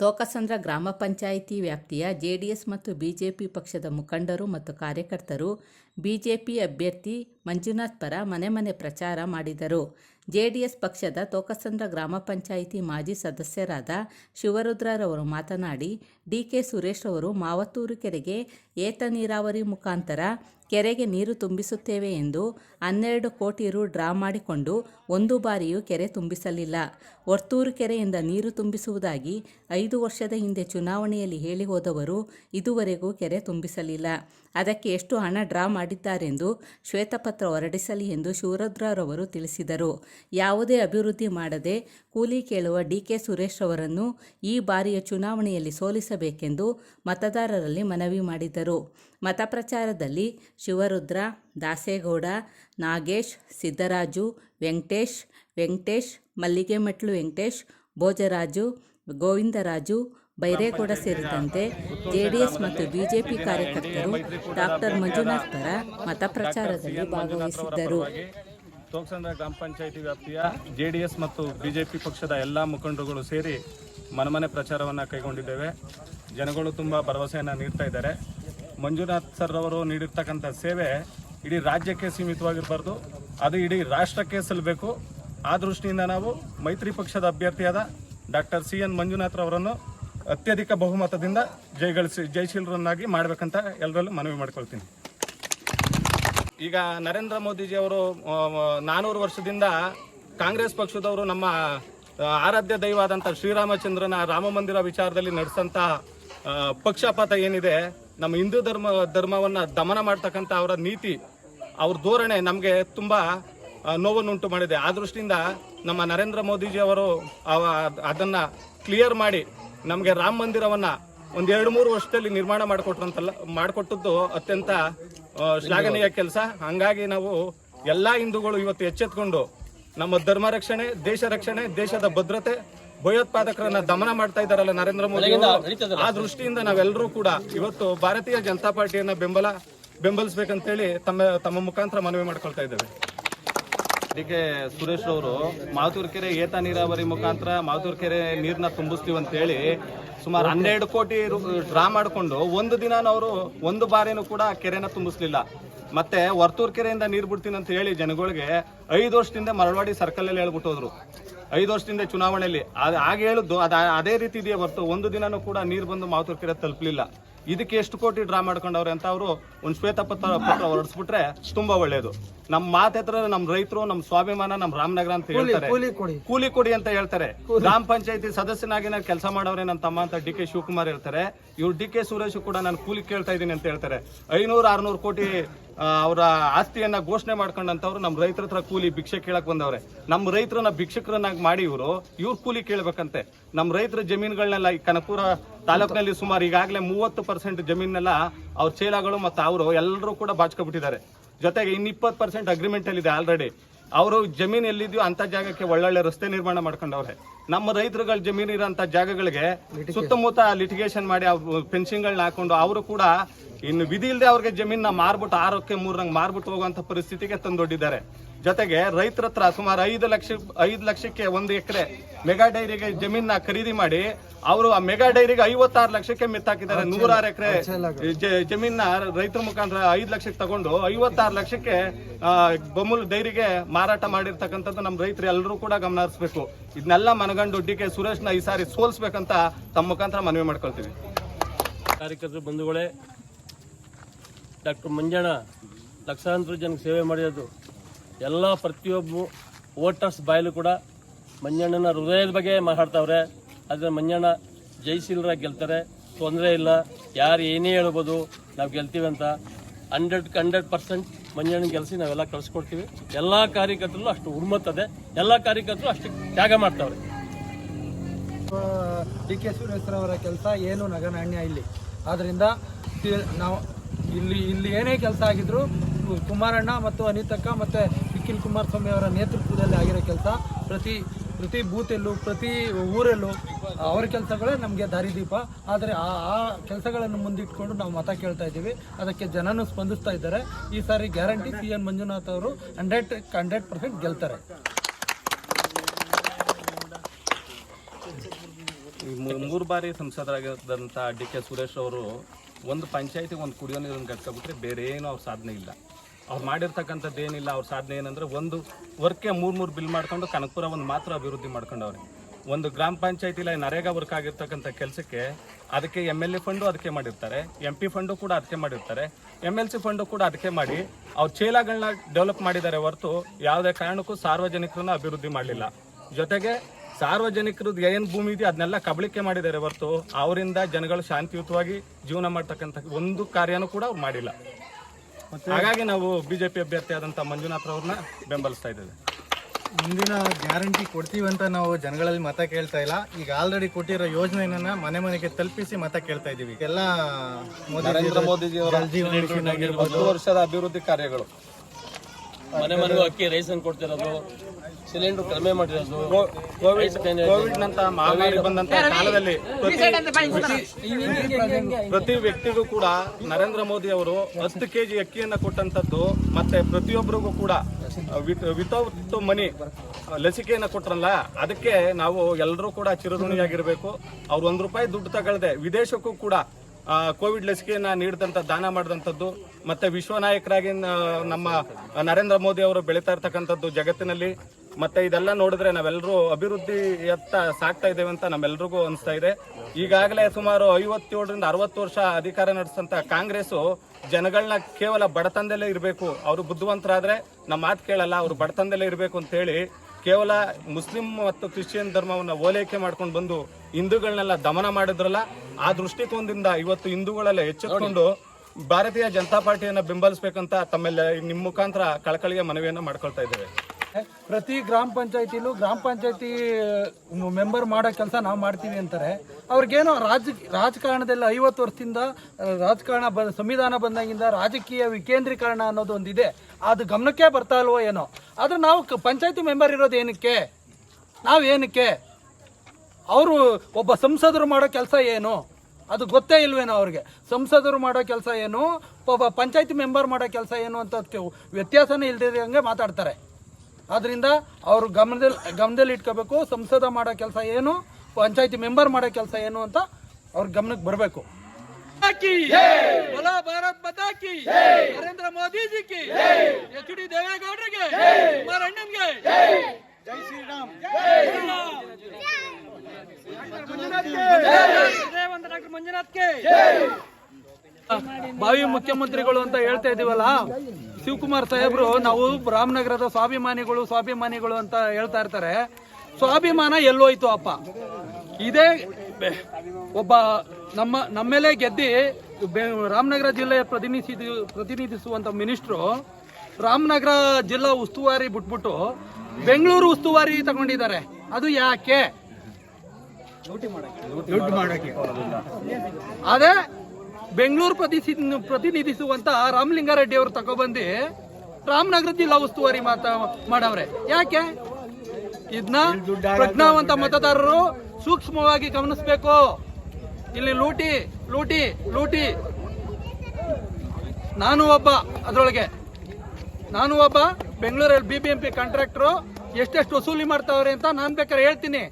ತೋಕಸಂದ್ರ ಗ್ರಾಮ ಪಂಚಾಯಿತಿ ವ್ಯಾಪ್ತಿಯ ಜೆಡಿಎಸ್ ಮತ್ತು ಬಿಜೆಪಿ ಪಕ್ಷದ ಮುಖಂಡರು ಮತ್ತು ಕಾರ್ಯಕರ್ತರು, ಬಿಜೆಪಿ ಅಭ್ಯರ್ಥಿ ಮಂಜುನಾಥ್ ಪರ ಮನೆ ಮನೆ ಪ್ರಚಾರ ಮಾಡಿದರು. ಜೆಡಿಎಸ್ ಪಕ್ಷದ ತೋಕಸಂದ್ರ ಗ್ರಾಮ ಪಂಚಾಯಿತಿ ಮಾಜಿ ಸದಸ್ಯರಾದ ಶಿವರುದ್ರರವರು ಮಾತನಾಡಿ ಡಿಕೆ ಸುರೇಶ್ ಅವರು ಮಾವತ್ತೂರು ಕೆರೆಗೆ ಏತ ನೀರಾವರಿ ಮುಖಾಂತರ ಕೆರೆಗೆ ನೀರು ತುಂಬಿಸುತ್ತೇವೆ ಎಂದು ಹನ್ನೆರಡು ಕೋಟಿ ರು ಡ್ರಾ ಮಾಡಿಕೊಂಡು ಒಂದು ಬಾರಿಯೂ ಕೆರೆ ತುಂಬಿಸಲಿಲ್ಲ. ಒರ್ತೂರು ಕೆರೆಯಿಂದ ನೀರು ತುಂಬಿಸುವುದಾಗಿ ಐದು ವರ್ಷದ ಹಿಂದೆ ಚುನಾವಣೆಯಲ್ಲಿ ಹೇಳಿ ಹೋದವರು ಇದುವರೆಗೂ ಕೆರೆ ತುಂಬಿಸಲಿಲ್ಲ. ಅದಕ್ಕೆ ಎಷ್ಟು ಹಣ ಡ್ರಾ ಮಾಡಿದ್ದಾರೆಂದು ಶ್ವೇತಪತ್ರ ಹೊರಡಿಸಲಿ ಎಂದು ಶಿವರುದ್ರರವರು ತಿಳಿಸಿದರು. ಯಾವುದೇ ಅಭಿವೃದ್ಧಿ ಮಾಡದೆ ಕೂಲಿ ಕೇಳುವ ಡಿಕೆ ಸುರೇಶ್ ಅವರನ್ನು ಈ ಬಾರಿಯ ಚುನಾವಣೆಯಲ್ಲಿ ಸೋಲಿಸಬೇಕೆಂದು ಮತದಾರರಲ್ಲಿ ಮನವಿ ಮಾಡಿದರು. ಮತ ಪ್ರಚಾರದಲ್ಲಿ ಶಿವರುದ್ರ, ದಾಸೇಗೌಡ, ನಾಗೇಶ್, ಸಿದ್ದರಾಜು, ವೆಂಕಟೇಶ್ ವೆಂಕಟೇಶ್ ಮಲ್ಲಿಗೆಮೆಟ್ಲು ವೆಂಕಟೇಶ್, ಭೋಜರಾಜು, ಗೋವಿಂದರಾಜು, ಬೈರೇಗೌಡ ಸೇರಿದಂತೆ ಜೆಡಿಎಸ್ ಮತ್ತು ಬಿಜೆಪಿ ಕಾರ್ಯಕರ್ತರು ಡಾಕ್ಟರ್ ಮಂಜುನಾಥ್ ಪರ ಮತ ಪ್ರಚಾರದಲ್ಲಿ ಭಾಗವಹಿಸಿದ್ದರು. ತೋಕ್ಸಂದ್ರ ಗ್ರಾಮ ಪಂಚಾಯಿತಿ ವ್ಯಾಪ್ತಿಯ ಜೆಡಿಎಸ್ ಮತ್ತು ಬಿಜೆಪಿ ಪಕ್ಷದ ಎಲ್ಲ ಮುಖಂಡರುಗಳು ಸೇರಿ ಮನಮನೆ ಪ್ರಚಾರವನ್ನು ಕೈಗೊಂಡಿದ್ದೇವೆ. ಜನಗಳು ತುಂಬ ಭರವಸೆಯನ್ನು ನೀಡ್ತಾ ಇದ್ದಾರೆ. ಮಂಜುನಾಥ್ ಸರ್ ಅವರು ನೀಡಿರ್ತಕ್ಕಂಥ ಸೇವೆ ಇಡೀ ರಾಜ್ಯಕ್ಕೆ ಸೀಮಿತವಾಗಿರಬಾರ್ದು. ಅದು ಇಡೀ ರಾಷ್ಟ್ರಕ್ಕೆ ಸಲ್ಲಬೇಕು. ಆ ದೃಷ್ಟಿಯಿಂದ ನಾವು ಮೈತ್ರಿ ಪಕ್ಷದ ಅಭ್ಯರ್ಥಿಯಾದ ಡಾಕ್ಟರ್ ಸಿ ಎನ್ ಮಂಜುನಾಥ್ರವರನ್ನು ಅತ್ಯಧಿಕ ಬಹುಮತದಿಂದ ಜಯಗಳಿಸಿ ಜಯಶೀಲರನ್ನಾಗಿ ಮಾಡಬೇಕಂತ ಎಲ್ಲರಲ್ಲೂ ಮನವಿ ಮಾಡ್ಕೊಳ್ತೀನಿ. ಈಗ ನರೇಂದ್ರ ಮೋದಿಜಿ ಅವರು ನಾನೂರು ವರ್ಷದಿಂದ ಕಾಂಗ್ರೆಸ್ ಪಕ್ಷದವರು ನಮ್ಮ ಆರಾಧ್ಯ ದೈವಾದಂಥ ಶ್ರೀರಾಮಚಂದ್ರನ ರಾಮ ಮಂದಿರ ವಿಚಾರದಲ್ಲಿ ನಡೆಸಂತ ಪಕ್ಷಪಾತ ಏನಿದೆ ನಮ್ಮ ಹಿಂದೂ ಧರ್ಮ, ಧರ್ಮವನ್ನ ದಮನ ಮಾಡ್ತಕ್ಕಂಥ ಅವರ ನೀತಿ, ಅವ್ರ ಧೋರಣೆ ನಮಗೆ ತುಂಬಾ ನೋವನ್ನುಂಟು ಮಾಡಿದೆ. ಆ ದೃಷ್ಟಿಯಿಂದ ನಮ್ಮ ನರೇಂದ್ರ ಮೋದಿಜಿ ಅವರು ಅವ- ಅದನ್ನ ಕ್ಲಿಯರ್ ಮಾಡಿ ನಮಗೆ ರಾಮ ಮಂದಿರವನ್ನ ಒಂದು ಎರಡು ಮೂರು ವರ್ಷದಲ್ಲಿ ನಿರ್ಮಾಣ ಮಾಡಿಕೊಟ್ರಂತಲ್ಲ, ಮಾಡಿಕೊಟ್ಟದ್ದು ಅತ್ಯಂತ ಶ್ಲಾಘನೀಯ ಕೆಲಸ. ಹಂಗಾಗಿ ನಾವು ಎಲ್ಲಾ ಹಿಂದೂಗಳು ಇವತ್ತು ಎಚ್ಚೆತ್ಕೊಂಡು ನಮ್ಮ ಧರ್ಮ ರಕ್ಷಣೆ, ದೇಶ ರಕ್ಷಣೆ, ದೇಶದ ಭದ್ರತೆ ಭಯೋತ್ಪಾದಕರನ್ನ ದಮನ ಮಾಡ್ತಾ ಇದ್ದಾರಲ್ಲ ನರೇಂದ್ರ ಮೋದಿ ಆ ದೃಷ್ಟಿಯಿಂದ ನಾವೆಲ್ಲರೂ ಕೂಡ ಇವತ್ತು ಭಾರತೀಯ ಜನತಾ ಪಾರ್ಟಿಯನ್ನ ಬೆಂಬಲ ಬೆಂಬಲಿಸಬೇಕಂತೇಳಿ ತಮ್ಮ ತಮ್ಮ ಮುಖಾಂತರ ಮನವಿ ಮಾಡ್ಕೊಳ್ತಾ ಇದ್ದೇವೆ. ಅದಕ್ಕೆ ಸುರೇಶ್ ಅವರು ಮಾತೂರು ಕೆರೆ ಏತ ನೀರಾವರಿ ಮುಖಾಂತರ ಮಾತೂರು ಕೆರೆ ನೀರನ್ನ ತುಂಬಿಸ್ತೀವಿ ಅಂತೇಳಿ ಸುಮಾರು ಹನ್ನೆರಡು ಕೋಟಿ ಡ್ರಾ ಮಾಡಿಕೊಂಡು ಒಂದು ದಿನ ಅವರು ಒಂದು ಬಾರಿನೂ ಕೂಡ ಕೆರೆನ ತುಂಬಿಸ್ಲಿಲ್ಲ. ಮತ್ತೆ ವರ್ತೂರ್ ಕೆರೆಯಿಂದ ನೀರು ಬಿಡ್ತೀನಿ ಅಂತ ಹೇಳಿ ಜನಗಳಿಗೆ ಐದು ವರ್ಷದಿಂದ ಮರಳವಾಡಿ ಸರ್ಕಲ್ ಅಲ್ಲಿ ಹೇಳ್ಬಿಟ್ಟು ಹೋದ್ರು. ಐದು ವರ್ಷದಿಂದ ಚುನಾವಣೆಯಲ್ಲಿ. ಅದು ಹಾಗೆ ಹೇಳಿದ್ದು ಅದ ಅದೇ ರೀತಿ ಇದೆಯೇ ಹೊರತು ಒಂದು ದಿನನೂ ಕೂಡ ನೀರು ಬಂದು ಮಾತು ಕಿರ ತಲುಪಲಿಲ್ಲ. ಇದಕ್ಕೆ ಎಷ್ಟು ಕೋಟಿ ಡ್ರಾ ಮಾಡ್ಕೊಂಡವ್ರೆ ಅಂತ ಅವರು ಒಂದು ಶ್ವೇತ ಪತ್ರ ಹೊರಡಿಸ್ಬಿಟ್ರೆ ತುಂಬಾ ಒಳ್ಳೇದು. ನಮ್ಮ ಮಾತೆತ್ರ ನಮ್ಮ ರೈತರು ನಮ್ಮ ಸ್ವಾಭಿಮಾನ ನಮ್ಮ ರಾಮನಗರ ಅಂತ ಹೇಳ್ತಾರೆ. ಕೂಲಿ ಕೊಡಿ. ಅಂತ ಹೇಳ್ತಾರೆ. ಗ್ರಾಮ ಪಂಚಾಯತಿ ಸದಸ್ಯನಾಗಿ ನಾನು ಕೆಲಸ ಮಾಡೋರೆ ನನ್ನ ತಮ್ಮ ಅಂತ ಡಿ ಕೆ ಶಿವಕುಮಾರ್ ಹೇಳ್ತಾರೆ. ಇವ್ರು ಡಿ ಕೆ ಸುರೇಶ್ ಕೂಡ ನಾನು ಕೂಲಿ ಕೇಳ್ತಾ ಇದ್ದೀನಿ ಅಂತ ಹೇಳ್ತಾರೆ. ಐನೂರು ಆರ್ನೂರು ಕೋಟಿ ಅವರ ಆಸ್ತಿಯನ್ನ ಘೋಷಣೆ ಮಾಡ್ಕೊಂಡಂತವ್ರು ನಮ್ಮ ರೈತರ ಹತ್ರ ಕೂಲಿ ಭಿಕ್ಷೆ ಕೇಳಕ್ ಬಂದವ್ರೆ. ನಮ್ಮ ರೈತರನ್ನ ಭಿಕ್ಷಕರನ್ನಾಗಿ ಮಾಡಿ ಇವರು ಇವ್ರ ಕೂಲಿ ಕೇಳ್ಬೇಕಂತೆ. ನಮ್ಮ ರೈತರ ಜಮೀನುಗಳನ್ನೆಲ್ಲ ಈ ಕನಕಪುರ ತಾಲೂಕಿನಲ್ಲಿ ಸುಮಾರು ಈಗಾಗಲೇ ಮೂವತ್ತು ಪರ್ಸೆಂಟ್ ಜಮೀನೆಲ್ಲ ಅವ್ರ ಚೇಲಾಗಳು ಮತ್ತು ಅವರು ಎಲ್ಲರೂ ಕೂಡ ಬಾಚ್ಕೊಬಿಟ್ಟಿದ್ದಾರೆ. ಜೊತೆಗೆ ಇನ್ನು ಇಪ್ಪತ್ತು ಪರ್ಸೆಂಟ್ ಅಗ್ರಿಮೆಂಟ್ ಅಲ್ಲಿದೆ ಆಲ್ರೆಡಿ ಅವರು ಜಮೀನು ಎಲ್ಲಿದ್ಯೋ ಅಂತ ಜಾಗಕ್ಕೆ ಒಳ್ಳೊಳ್ಳೆ ರಸ್ತೆ ನಿರ್ಮಾಣ ಮಾಡ್ಕೊಂಡವ್ರೆ. ನಮ್ಮ ರೈತರುಗಳ ಜಮೀನು ಇರೋಂಥ ಜಾಗಗಳಿಗೆ ಸುತ್ತಮುತ್ತ ಲಿಟಿಗೇಷನ್ ಮಾಡಿ ಫೆನ್ಸಿಂಗ್ಗಳನ್ನ ಹಾಕೊಂಡು ಅವರು ಕೂಡ ಇನ್ನು ವಿಧಿ ಇಲ್ಲದೆ ಅವ್ರಿಗೆ ಜಮೀನ ಮಾರ್ಬಿಟ್ಟು ಆರಕ್ಕೆ ಮೂರಂಗ್ ಮಾರ್ಬಿಟ್ಟು ಹೋಗುವಂತ ಪರಿಸ್ಥಿತಿಗೆ ತಂದೊಡ್ಡಿದ್ದಾರೆ. ಜೊತೆಗೆ ರೈತರ ಹತ್ರ ಸುಮಾರು ಐದು ಲಕ್ಷ ಐದು ಲಕ್ಷಕ್ಕೆ ಒಂದು ಎಕರೆ ಮೆಗಾ ಡೈರಿಗೆ ಜಮೀನ ಖರೀದಿ ಮಾಡಿ ಅವರು ಆ ಮೆಗಾ ಡೈರಿಗೆ ಐವತ್ತಾರು ಲಕ್ಷಕ್ಕೆ ಮೆತ್ತಾಕಿದ್ದಾರೆ. ನೂರಾರು ಎಕರೆ ಜಮೀನ ರೈತರ ಮುಖಾಂತರ ಐದು ಲಕ್ಷಕ್ಕೆ ತಗೊಂಡು ಐವತ್ತಾರು ಲಕ್ಷಕ್ಕೆ ಆ, ಬೊಮ್ಮಲ್ ಡೈರಿಗೆ ಮಾರಾಟ ಮಾಡಿರ್ತಕ್ಕಂಥದ್ದು ನಮ್ಮ ರೈತರು ಎಲ್ಲರೂ ಕೂಡ ಗಮನ ಹರಿಸ್ಬೇಕು ಇದನ್ನೆಲ್ಲ ಮನಗಂಡು ಡಿ ಕೆ ಸುರೇಶ್ನ ಈ ಸಾರಿ ಸೋಲ್ಸ್ಬೇಕಂತ ತಮ್ಮ ಮುಖಾಂತರ ಮನವಿ ಮಾಡ್ಕೊಳ್ತೀವಿ. ಕಾರ್ಯಕರ್ತರು ಬಂಧುಗಳೇ ಡಾಕ್ಟರ್ ಮಂಜಣ್ಣ ಲಕ್ಷಾಂತರ ಜನಕ್ಕೆ ಸೇವೆ ಮಾಡಿರೋದು. ಎಲ್ಲ ಪ್ರತಿಯೊಬ್ಬ ವೋಟರ್ಸ್ ಬಾಯಲ್ಲೂ ಕೂಡ ಮಂಜಣ್ಣನ ಹೃದಯದ ಬಗ್ಗೆ ಮಾತಾಡ್ತಾವ್ರೆ. ಆದರೆ ಮಂಜಣ್ಣ ಜೈಶೀಲರ ಗೆಲ್ತಾರೆ. ತೊಂದರೆ ಇಲ್ಲ. ಯಾರು ಏನೇ ಹೇಳ್ಬೋದು ನಾವು ಗೆಲ್ತೀವಿ ಅಂತ. ಹಂಡ್ರೆಡ್ ಹಂಡ್ರೆಡ್ ಪರ್ಸೆಂಟ್ ಮಂಜಣ್ಣ ಗೆಲ್ಸಿ ನಾವೆಲ್ಲ ಕಳಿಸ್ಕೊಡ್ತೀವಿ. ಎಲ್ಲ ಕಾರ್ಯಕರ್ತರು ಅಷ್ಟು ಉರ್ಮತ್ತದೆ ಎಲ್ಲ ಕಾರ್ಯಕರ್ತರು ಅಷ್ಟು ತ್ಯಾಗ ಮಾಡ್ತಾವ್ರೆ. ಡಿ ಕೆ ಸುರೇಶ್ರವರ ಕೆಲಸ ಏನು ನಗನಾಣ್ಯ ಇಲ್ಲಿ. ಆದ್ದರಿಂದ ನಾವು ಇಲ್ಲಿ ಇಲ್ಲಿ ಏನೇ ಕೆಲಸ ಆಗಿದ್ರು ಕುಮಾರಣ್ಣ ಮತ್ತು ಅನಿತಕ್ಕ ಮತ್ತು ನಿಖಿಲ್ ಕುಮಾರಸ್ವಾಮಿ ಅವರ ನೇತೃತ್ವದಲ್ಲಿ ಆಗಿರೋ ಕೆಲಸ. ಪ್ರತಿ ಪ್ರತಿ ಬೂತಲ್ಲೂ, ಪ್ರತಿ ಊರಲ್ಲೂ ಅವರ ಕೆಲಸಗಳೇ ನಮಗೆ ದಾರಿದೀಪ. ಆದರೆ ಆ ಆ ಕೆಲಸಗಳನ್ನು ಮುಂದಿಟ್ಕೊಂಡು ನಾವು ಮತ ಕೇಳ್ತಾ ಇದ್ದೀವಿ. ಅದಕ್ಕೆ ಜನನೂ ಸ್ಪಂದಿಸ್ತಾ ಇದ್ದಾರೆ. ಈ ಸಾರಿ ಗ್ಯಾರಂಟಿ ಸಿ ಎನ್ ಮಂಜುನಾಥ್ ಅವರು ಹಂಡ್ರೆಡ್ ಹಂಡ್ರೆಡ್ ಪರ್ಸೆಂಟ್ ಗೆಲ್ತಾರೆ. ಮೂರು ಬಾರಿ ಸಂಸದರಾಗಿದ್ದಂಥ ಡಿ ಕೆ ಸುರೇಶ್ ಅವರು ಒಂದು ಪಂಚಾಯತಿಗೆ ಒಂದು ಕುಡಿಯೋ ನೀರನ್ನು ಕಟ್ಕೊಬಿಟ್ರೆ ಬೇರೆ ಏನು ಅವ್ರ ಸಾಧನೆ ಇಲ್ಲ. ಅವ್ರು ಮಾಡಿರ್ತಕ್ಕಂಥದ್ದು ಏನಿಲ್ಲ, ಅವ್ರ ಸಾಧನೆ ಏನಂದ್ರೆ ಒಂದು ವರ್ಕ್ಗೆ ಮೂರು ಮೂರು ಬಿಲ್ ಮಾಡ್ಕೊಂಡು ಕನಕಪುರ ಒಂದು ಮಾತ್ರ ಅಭಿವೃದ್ಧಿ ಮಾಡ್ಕೊಂಡವ್ರೆ. ಒಂದು ಗ್ರಾಮ ಪಂಚಾಯತಿಲಿ ನರೇಗಾ ವರ್ಕ್ ಆಗಿರ್ತಕ್ಕಂಥ ಕೆಲಸಕ್ಕೆ ಅದಕ್ಕೆ ಎಂ ಎಲ್ ಎ ಫಂಡು ಅದಕ್ಕೆ ಮಾಡಿರ್ತಾರೆ, ಎಂ ಪಿ ಫಂಡು ಕೂಡ ಅದಕ್ಕೆ ಮಾಡಿರ್ತಾರೆ, ಎಂ ಎಲ್ ಸಿ ಫಂಡು ಕೂಡ ಅದಕ್ಕೆ ಮಾಡಿ ಅವ್ರ ಚೇಲಾಗಳನ್ನ ಡೆವಲಪ್ ಮಾಡಿದ್ದಾರೆ ಹೊರತು ಯಾವುದೇ ಕಾರಣಕ್ಕೂ ಸಾರ್ವಜನಿಕರನ್ನ ಅಭಿವೃದ್ಧಿ ಮಾಡಲಿಲ್ಲ. ಜೊತೆಗೆ ಸಾರ್ವಜನಿಕರದ್ದು ಏನು ಭೂಮಿ ಇದೆ ಅದನ್ನೆಲ್ಲ ಕಬಳಿಕೆ ಮಾಡಿದ್ದಾರೆ ಹೊರತು ಅವರಿಂದ ಜನಗಳು ಶಾಂತಿಯುತವಾಗಿ ಜೀವನ ಮಾಡ್ತಕ್ಕಂಥ ಒಂದು ಕಾರ್ಯನೂ ಕೂಡ ಅವ್ರು ಮಾಡಿಲ್ಲ. ಹಾಗಾಗಿ ನಾವು ಬಿಜೆಪಿ ಅಭ್ಯರ್ಥಿ ಆದಂಥ ಮಂಜುನಾಥ್ ಅವ್ರನ್ನ ಬೆಂಬಲಿಸ್ತಾ ಇದ್ದೇವೆ. ಮುಂದಿನ ಗ್ಯಾರಂಟಿ ಕೊಡ್ತೀವಿ ಅಂತ ನಾವು ಜನಗಳಲ್ಲಿ ಮತ ಕೇಳ್ತಾ ಇಲ್ಲ. ಈಗ ಆಲ್ರೆಡಿ ಕೊಟ್ಟಿರೋ ಯೋಜನೆಯನ್ನ ಮನೆ ಮನೆಗೆ ತಲುಪಿಸಿ ಮತ ಕೇಳ್ತಾ ಇದೀವಿ ಎಲ್ಲ ಮೋದಿ ನರೇಂದ್ರ ಮೋದಿಜಿ ಹತ್ತು ವರ್ಷದ ಅಭಿವೃದ್ಧಿ ಕಾರ್ಯಗಳು. ಮನೆ ಮನೆಗೂ ಅಕ್ಕಿ ರೇಷನ್ ಕೊಡ್ತಿರೋದು. ಸಿಲಿಂಡರ್ ಕಡಿಮೆ ಮಾಡಿರೋದು. ಕೋವಿಡ್ ಕೋವಿಡ್ ನಂತ ಮಹಾಮಾರಿ ಬಂದಂತ ಕಾಲದಲ್ಲಿ ಪ್ರತಿ- ವ್ಯಕ್ತಿಗೂ ಕೂಡ ನರೇಂದ್ರ ಮೋದಿ ಅವರು ಹತ್ತು ಕೆಜಿ ಅಕ್ಕಿಯನ್ನ ಕೊಟ್ಟಂತದ್ದು ಮತ್ತೆ ಪ್ರತಿಯೊಬ್ಬರಿಗೂ ಕೂಡ ವಿತೌಟ್ ಮನಿ ಲಸಿಕೆಯನ್ನ ಕೊಟ್ರಲ್ಲ ಅದಕ್ಕೆ ನಾವು ಎಲ್ಲರೂ ಕೂಡ ಚಿರಋಣಿಯಾಗಿರ್ಬೇಕು. ಅವ್ರು ಒಂದ್ ರೂಪಾಯಿ ದುಡ್ಡು ತಗೊಳ್ದೆ ವಿದೇಶಕ್ಕೂ ಕೂಡ ಆ, ಕೋವಿಡ್ ಲಸಿಕೆಯನ್ನ ನೀಡಿದಂತ ದಾನ ಮಾಡಿದಂಥದ್ದು ಮತ್ತೆ ವಿಶ್ವ ನಾಯಕರಾಗಿ ನಮ್ಮ ನರೇಂದ್ರ ಮೋದಿ ಅವರು ಬೆಳೀತಾ ಇರ್ತಕ್ಕಂಥದ್ದು ಜಗತ್ತಿನಲ್ಲಿ. ಮತ್ತೆ ಇದೆಲ್ಲ ನೋಡಿದ್ರೆ ನಾವೆಲ್ಲರೂ ಅಭಿವೃದ್ಧಿಯತ್ತ ಸಾಕ್ತಾ ಇದ್ದೇವೆ ಅಂತ ನಮ್ಮೆಲ್ರಿಗೂ ಅನಿಸ್ತಾ ಇದೆ. ಈಗಾಗಲೇ ಸುಮಾರು ಐವತ್ತೇಳರಿಂದ ಅರವತ್ತು ವರ್ಷ ಅಧಿಕಾರ ನಡೆಸಂತ ಕಾಂಗ್ರೆಸ್ಸು ಜನಗಳನ್ನ ಕೇವಲ ಬಡತನದಲ್ಲೇ ಇರಬೇಕು. ಅವರು ಬುದ್ಧಿವಂತರಾದರೆ ನಮ್ಮ ಮಾತು ಕೇಳಲ್ಲ, ಅವರು ಬಡತನದಲ್ಲೇ ಇರಬೇಕು ಅಂತ ಹೇಳಿ ಕೇವಲ ಮುಸ್ಲಿಂ ಮತ್ತು ಕ್ರಿಶ್ಚಿಯನ್ ಧರ್ಮವನ್ನು ಓಲೈಕೆ ಮಾಡ್ಕೊಂಡು ಬಂದು ಹಿಂದೂಗಳನ್ನೆಲ್ಲ ದಮನ ಮಾಡಿದ್ರಲ್ಲ, ಆ ದೃಷ್ಟಿಕೋನದಿಂದ ಇವತ್ತು ಹಿಂದೂಗಳೆಲ್ಲ ಎಚ್ಚೆತ್ಕೊಂಡು ಭಾರತೀಯ ಜನತಾ ಪಾರ್ಟಿಯನ್ನ ಬೆಂಬಲಿಸಬೇಕಂತ ತಮ್ಮೆಲ್ಲ ನಿಮ್ಮ ಮುಖಾಂತರ ಕಳಕಳಿಗೆ ಮನವಿಯನ್ನು ಮಾಡ್ಕೊಳ್ತಾ ಇದ್ದೇವೆ. ಪ್ರತಿ ಗ್ರಾಮ ಪಂಚಾಯತಿಲೂ ಗ್ರಾಮ ಪಂಚಾಯತಿ ಮೆಂಬರ್ ಮಾಡೋ ಕೆಲಸ ನಾವು ಮಾಡ್ತೀವಿ ಅಂತಾರೆ. ಅವ್ರಿಗೇನೋ ರಾಜ, ರಾಜಕಾರಣದಲ್ಲಿ ಐವತ್ತು ವರ್ಷದಿಂದ ರಾಜಕಾರಣ ಬ, ಸಂವಿಧಾನ ಬಂದಾಗಿಂದ ರಾಜಕೀಯ ವಿಕೇಂದ್ರೀಕರಣ ಅನ್ನೋದು ಒಂದಿದೆ. ಅದು ಗಮನಕ್ಕೆ ಬರ್ತಾ ಇಲ್ವೋ ಏನೋ. ಆದ್ರೆ ನಾವು ಪಂಚಾಯತಿ ಮೆಂಬರ್ ಇರೋದು ಏನಕ್ಕೆ? ನಾವು ಏನಕ್ಕೆ? ಅವರು ಒಬ್ಬ ಸಂಸದರು ಮಾಡೋ ಕೆಲಸ ಏನು? ಅದು ಗೊತ್ತೇ ಇಲ್ವೇನೋ ಅವ್ರಿಗೆ. ಸಂಸದರು ಮಾಡೋ ಕೆಲಸ ಏನು? ಒಬ್ಬ ಪಂಚಾಯತಿ ಮೆಂಬರ್ ಮಾಡೋ ಕೆಲಸ ಏನು ಅಂತ ವ್ಯತ್ಯಾಸನೇ ಇಲ್ದಿರಂಗೆ ಮಾತಾಡ್ತಾರೆ. ಆದ್ರಿಂದ ಅವರು ಗಮನದಲ್ಲಿ ಗಮನದಲ್ಲಿ ಇಟ್ಕೋಬೇಕು ಸಂಸದ ಮಾಡೋ ಕೆಲಸ ಏನು ಪಂಚಾಯತಿ ಮೆಂಬರ್ ಮಾಡೋ ಕೆಲಸ ಏನು ಅಂತ ಅವ್ರ ಗಮನಕ್ಕೆ ಬರಬೇಕು. ಭಾರತ್ ಮಾತಾ ಕಿ ನರೇಂದ್ರ ಮೋದಿ ಜಿ! ಕಿ ಎಚ್ ಡಿ ದೇವೇಗೌಡರಿಗೆ! ಕುಮಾರಣ್ಣನ್ಗೆ ಭಾವಿ ಮುಖ್ಯಮಂತ್ರಿಗಳು ಅಂತ ಹೇಳ್ತಾ ಇದೀವಲ್ಲ ಶಿವಕುಮಾರ್ ಸಾಹೇಬ್ರು ನಾವು ರಾಮನಗರದ ಸ್ವಾಭಿಮಾನಿಗಳು ಸ್ವಾಭಿಮಾನಿಗಳು ಅಂತ ಹೇಳ್ತಾ ಇರ್ತಾರೆ. ಸ್ವಾಭಿಮಾನ ಎಲ್ಲೋಯ್ತು ಅಪ್ಪ. ಇದೇ ಒಬ್ಬ ನಮ್ಮ ನಮ್ಮೇಲೆ ಗೆದ್ದಿ ರಾಮನಗರ ಜಿಲ್ಲೆಯ ಪ್ರತಿನಿಧಿ ಪ್ರತಿನಿಧಿಸುವಂತ ಮಿನಿಸ್ಟ್ರು ರಾಮನಗರ ಜಿಲ್ಲಾ ಉಸ್ತುವಾರಿ ಬಿಟ್ಬಿಟ್ಟು ಬೆಂಗಳೂರು ಉಸ್ತುವಾರಿ ತಗೊಂಡಿದ್ದಾರೆ. ಅದು ಯಾಕೆ? ಅದೇ ಬೆಂಗಳೂರು ಪ್ರತಿಸಿ ಪ್ರತಿನಿಧಿಸುವಂತ ರಾಮಲಿಂಗಾರೆಡ್ಡಿ ಅವರು ತಗೊಬಂದು ರಾಮನಗರ ಜಿಲ್ಲಾ ಉಸ್ತುವಾರಿ ಮಾತ ಮಾಡವ್ರೆ. ಯಾಕೆ? ಇದನ್ನ ಪ್ರಜ್ಞಾವಂತ ಮತದಾರರು ಸೂಕ್ಷ್ಮವಾಗಿ ಗಮನಿಸಬೇಕು. ಇಲ್ಲಿ ಲೂಟಿ ಲೂಟಿ ಲೂಟಿ. ನಾನು ಒಬ್ಬ ಅದರೊಳಗೆ. ನಾನು ಒಬ್ಬ ಬೆಂಗಳೂರಲ್ಲಿ ಬಿ ಬಿ ಎಂ ಪಿ ಕಾಂಟ್ರಾಕ್ಟ್ರು ಎಷ್ಟೆಷ್ಟು ವಸೂಲಿ ಮಾಡ್ತಾವ್ರೆ ಅಂತ ನಾನು ಬೇಕಾದ್ರೆ ಹೇಳ್ತೀನಿ.